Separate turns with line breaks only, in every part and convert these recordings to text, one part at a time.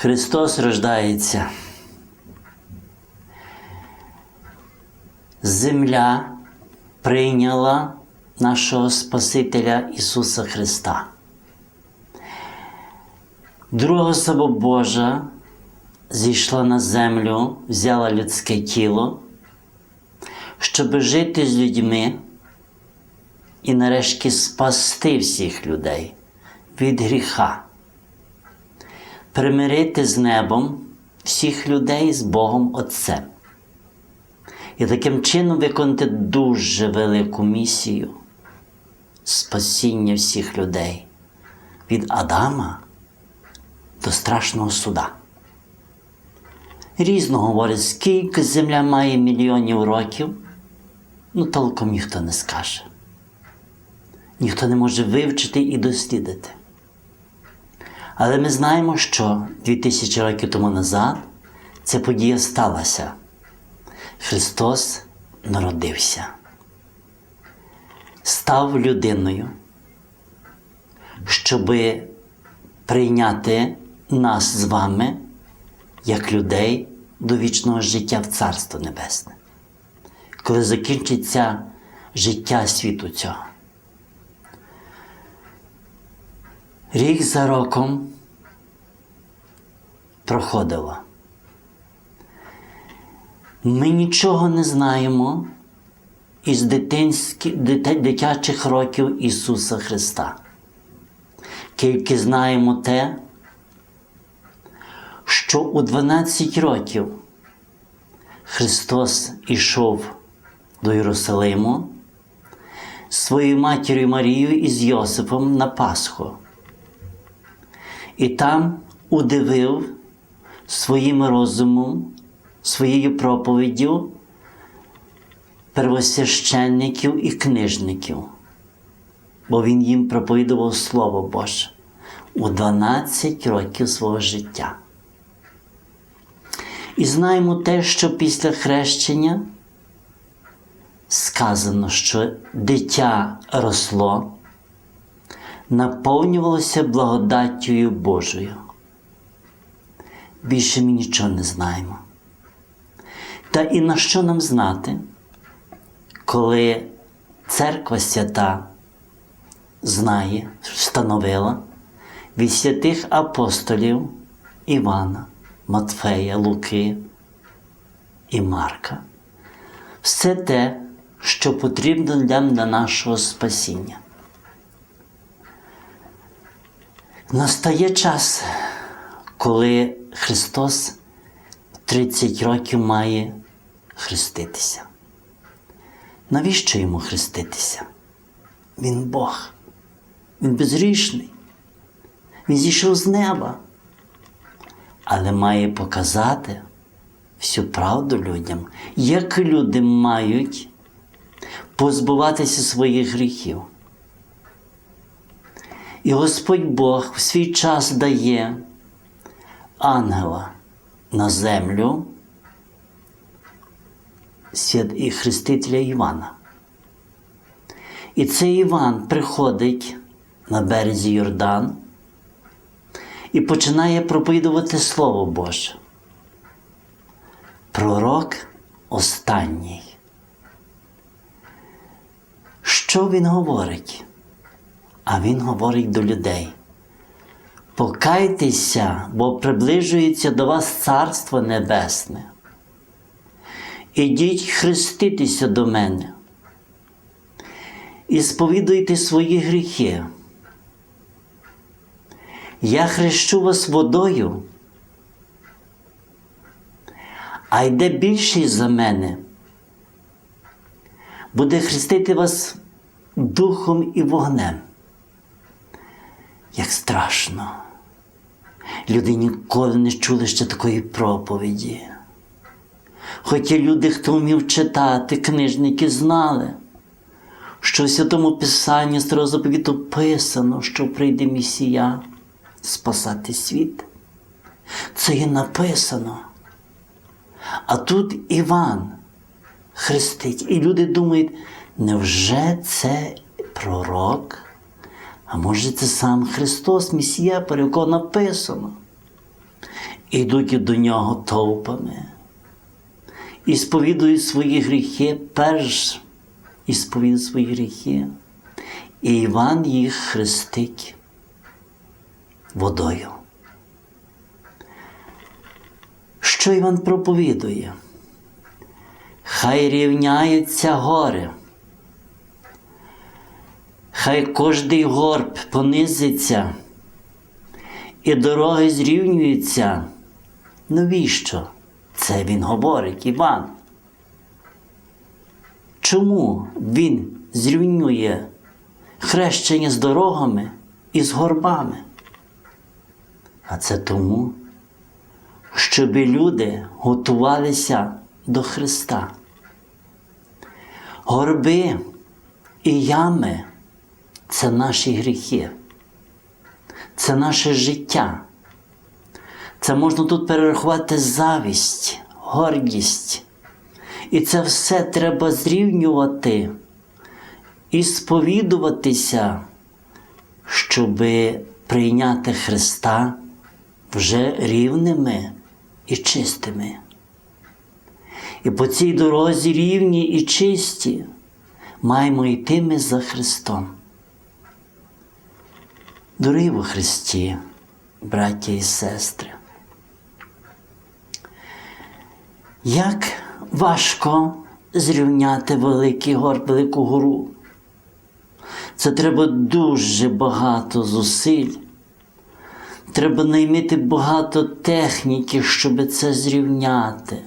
Христос рождається. Земля прийняла нашого Спасителя Ісуса Христа. Друга особа Божа зійшла на землю, взяла людське тіло, щоб жити з людьми і нарешті спасти всіх людей від гріха, примирити з небом всіх людей з Богом Отцем. І таким чином виконати дуже велику місію спасіння всіх людей від Адама до страшного суда. Різно говорять, скільки земля має мільйонів років, ну толком ніхто не скаже. Ніхто не може вивчити і дослідити. Але ми знаємо, що 2000 років тому назад ця подія сталася. Христос народився, став людиною, щоб прийняти нас з вами як людей до вічного життя в Царство Небесне, коли закінчиться життя світу цього. Рік за роком проходило. Ми нічого не знаємо із дитячих років Ісуса Христа. Тільки знаємо те, що у 12 років Христос ішов до Єрусалиму своєю матір'ю Марією і з Йосипом на Пасху. І там удивив своїм розумом, своєю проповіддю первосвященників і книжників, бо він їм проповідував Слово Боже у 12 років свого життя. І знаємо те, що після хрещення сказано, що дитя росло, наповнювалося благодаттю Божою. Більше ми нічого не знаємо. Та і на що нам знати, коли церква свята знає, встановила від святих апостолів Івана, Матфея, Луки і Марка все те, що потрібно для нашого спасіння. Настає час, коли Христос 30 років має хреститися. Навіщо йому хреститися? Він Бог, він безрішний, він зійшов з неба, але має показати всю правду людям, як люди мають позбуватися своїх гріхів. І Господь Бог в свій час дає ангела на землю і хрестителя Івана. І цей Іван приходить на березі Йордан і починає проповідувати Слово Боже. Пророк останній. Що він говорить? А він говорить до людей. Покайтеся, бо приближується до вас Царство Небесне. Ідіть хреститися до мене. І сповідуйте свої гріхи. Я хрещу вас водою, а йде більший за мене. Буде хрестити вас духом і вогнем. Як страшно. Люди ніколи не чули ще такої проповіді. Хоча люди, хто вмів читати, книжники знали, що в Святому Писанні старого заповіту писано, що прийде Месія спасати світ. Це є написано. А тут Іван хрестить. І люди думають, невже це пророк? А може це сам Христос, Месія, про якого написано? йдуть до нього товпами і сповідують свої гріхи, перш і сповідують свої гріхи. І Іван їх хрестить водою. Що Іван проповідує? Хай рівняються гори. Хай кожний горб понизиться, і дороги зрівнюються. Навіщо? Це він говорить, Іван. Чому він зрівнює хрещення з дорогами і з горбами? А це тому, щоб люди готувалися до Христа. Горби і ями це наші гріхи, це наше життя. Це можна тут перерахувати завість, гордість. І це все треба зрівнювати і сповідуватися, щоб прийняти Христа вже рівними і чистими. І по цій дорозі рівні і чисті маємо йти ми за Христом. Дорогі во Христі, браття і сестри. Як важко зрівняти великий гор, велику гору. Це треба дуже багато зусиль. Треба наймити багато техніки, щоб це зрівняти.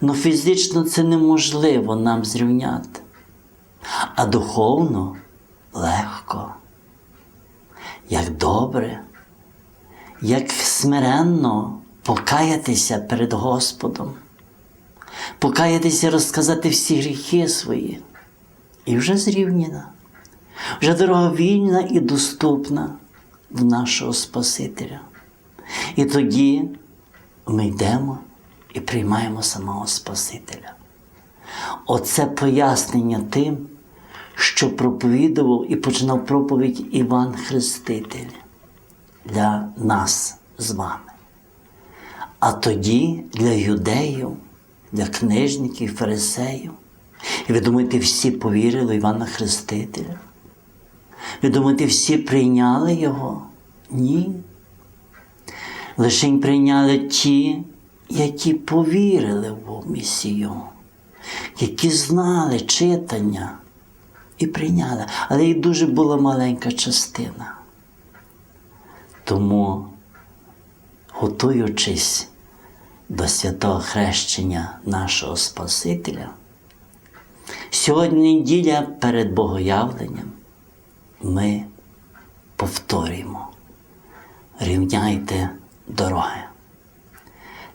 Ну фізично це неможливо нам зрівняти. А духовно легко. Як добре, як смиренно покаятися перед Господом, покаятися, розказати всі гріхи свої. І вже зрівняна, вже дорога вільна і доступна в нашого Спасителя. І тоді ми йдемо і приймаємо самого Спасителя. Оце пояснення тим, що проповідував і починав проповідь Іван Хреститель для нас з вами. А тоді для юдеїв, для книжників, фарисеїв. І ви думаєте, всі повірили Івана Хрестителя? Ви думаєте, всі прийняли його? Ні. Лише прийняли ті, які повірили в Месію, які знали читання і прийняли. Але їх дуже була маленька частина. Тому, готуючись до святого хрещення нашого Спасителя, сьогодні неділя перед Богоявленням ми повторюємо. Рівняйте дороги.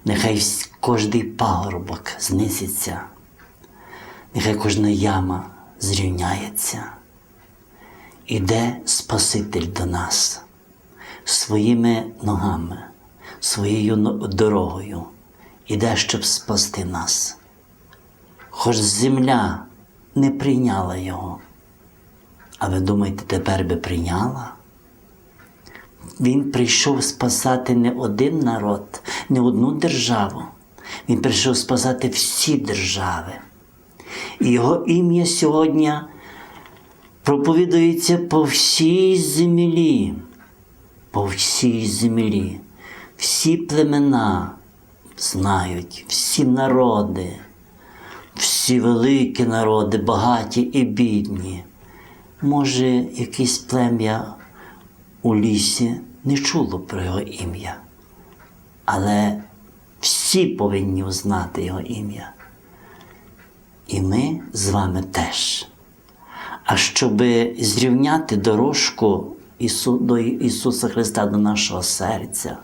Нехай кожний пагорбок знизиться, нехай кожна яма зрівняється. Іде Спаситель до нас своїми ногами, своєю дорогою, іде, щоб спасти нас. Хоч земля не прийняла його. А ви думаєте, тепер би прийняла? Він прийшов спасати не один народ, не одну державу. Він прийшов спасати всі держави. І його ім'я сьогодні проповідується по всій землі, по всій землі. Всі племена знають, всі народи, всі великі народи, багаті і бідні. Може, якесь плем'я у лісі не чуло про його ім'я, але всі повинні знати його ім'я. І ми з вами теж. А щоб зрівняти дорожку Ісу, до Ісуса Христа до нашого серця,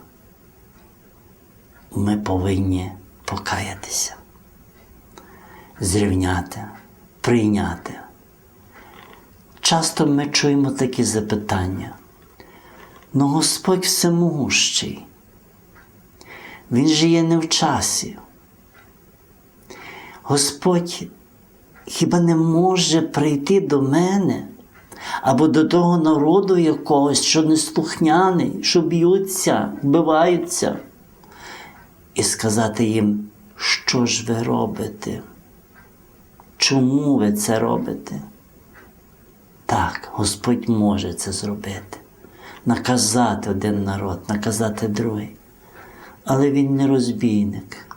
ми повинні покаятися, зрівняти, прийняти. Часто ми чуємо такі запитання. Ну Господь всемогущий, Він же є не в часі. Господь хіба не може прийти до мене або до того народу якогось, що неслухняний, що б'ються, вбиваються, і сказати їм, що ж ви робите? Чому ви це робите? Так, Господь може це зробити, наказати один народ, наказати другий. Але Він не розбійник.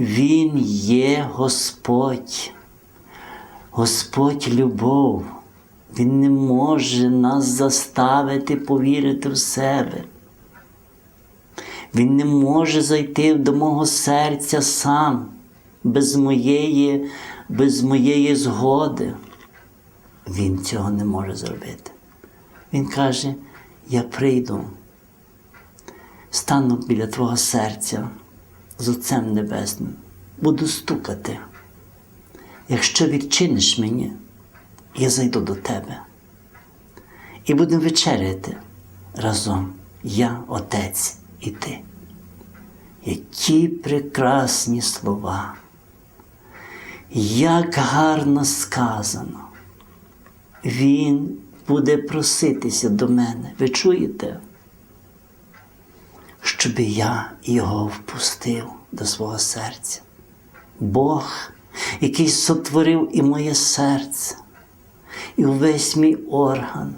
Він є Господь. Господь любов. Він не може нас заставити повірити в себе. Він не може зайти до мого серця сам, без моєї, без моєї згоди. Він цього не може зробити. Він каже: Я прийду, стану біля твого серця з Отцем Небесним, буду стукати. Якщо відчиниш мені, я зайду до тебе і будемо вечеряти разом, я, Отець і ти. Які прекрасні слова, як гарно сказано. Він буде проситися до мене. Ви чуєте? Щоб я його впустив до свого серця. Бог, який сотворив і моє серце, і увесь мій орган,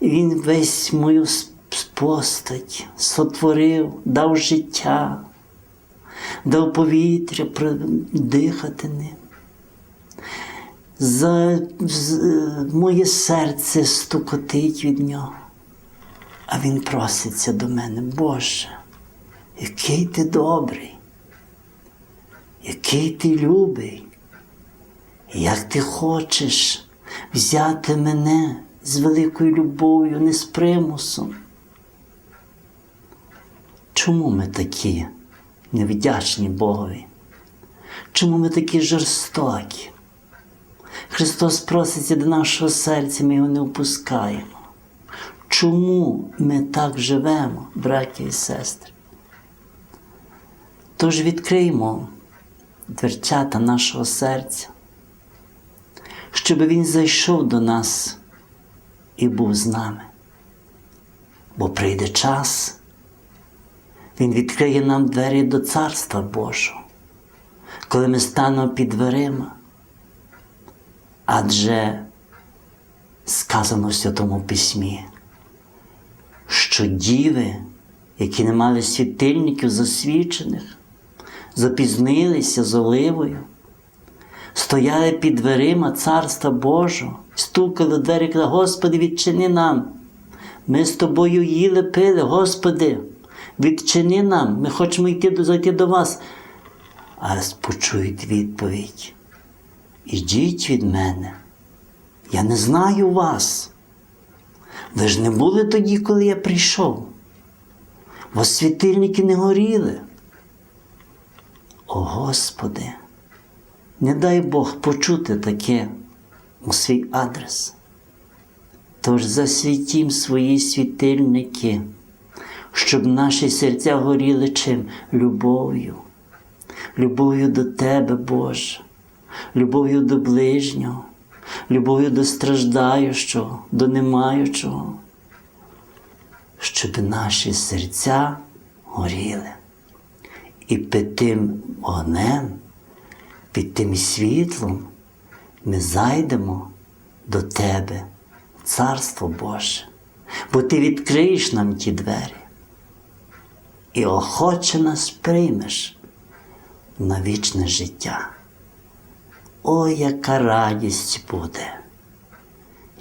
і Він весь мою постать сотворив, дав життя, дав повітря дихати ним. За, з- моє серце стукотить від нього. А він проситься до мене, Боже, який ти добрий, який ти любий, як ти хочеш взяти мене з великою любов'ю, не з примусом. Чому ми такі невдячні Богові? Чому ми такі жорстокі? Христос проситься до нашого серця, ми його не впускаємо. Чому ми так живемо, браті і сестри? Тож відкриємо дверцята нашого серця, щоб Він зайшов до нас і був з нами. Бо прийде час, Він відкриє нам двері до Царства Божого, коли ми станемо під дверима. Адже сказано в Святому Письмі, що діви, які не мали світильників засвічених, запізнилися з оливою, стояли під дверима Царства Божого, стукали двері, казали, Господи, відчини нам. Ми з тобою їли, пили, Господи, відчини нам, ми хочемо йти зайти до вас. А почують відповідь. Ідіть від мене. Я не знаю вас. Ви ж не були тоді, коли я прийшов. Вас світильники не горіли. О Господи, не дай Бог почути таке у свій адрес. Тож засвітім свої світильники, щоб наші серця горіли чим? Любов'ю, любов'ю до Тебе, Боже, любов'ю до ближнього, любов'ю до страждаючого, до немаючого, щоб наші серця горіли. І під тим вогнем, під тим світлом ми зайдемо до Тебе, Царство Боже, бо Ти відкриєш нам ті двері і охоче нас приймеш на вічне життя. Ой, яка радість буде!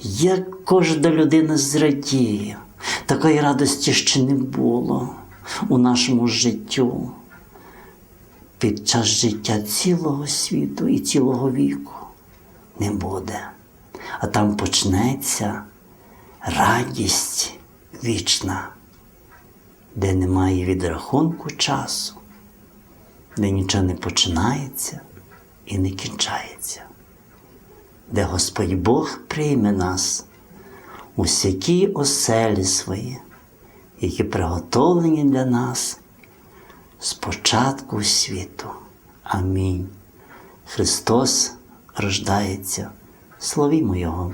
Як кожна людина зрадіє, такої радості ще не було у нашому життю під час життя цілого світу і цілого віку не буде. А там почнеться радість вічна, де немає відрахунку часу, де нічого не починається і не кінчається, де Господь Бог прийме нас у всякі оселі свої, які приготовлені для нас з початку світу. Амінь. Христос рождається. Славімо Його.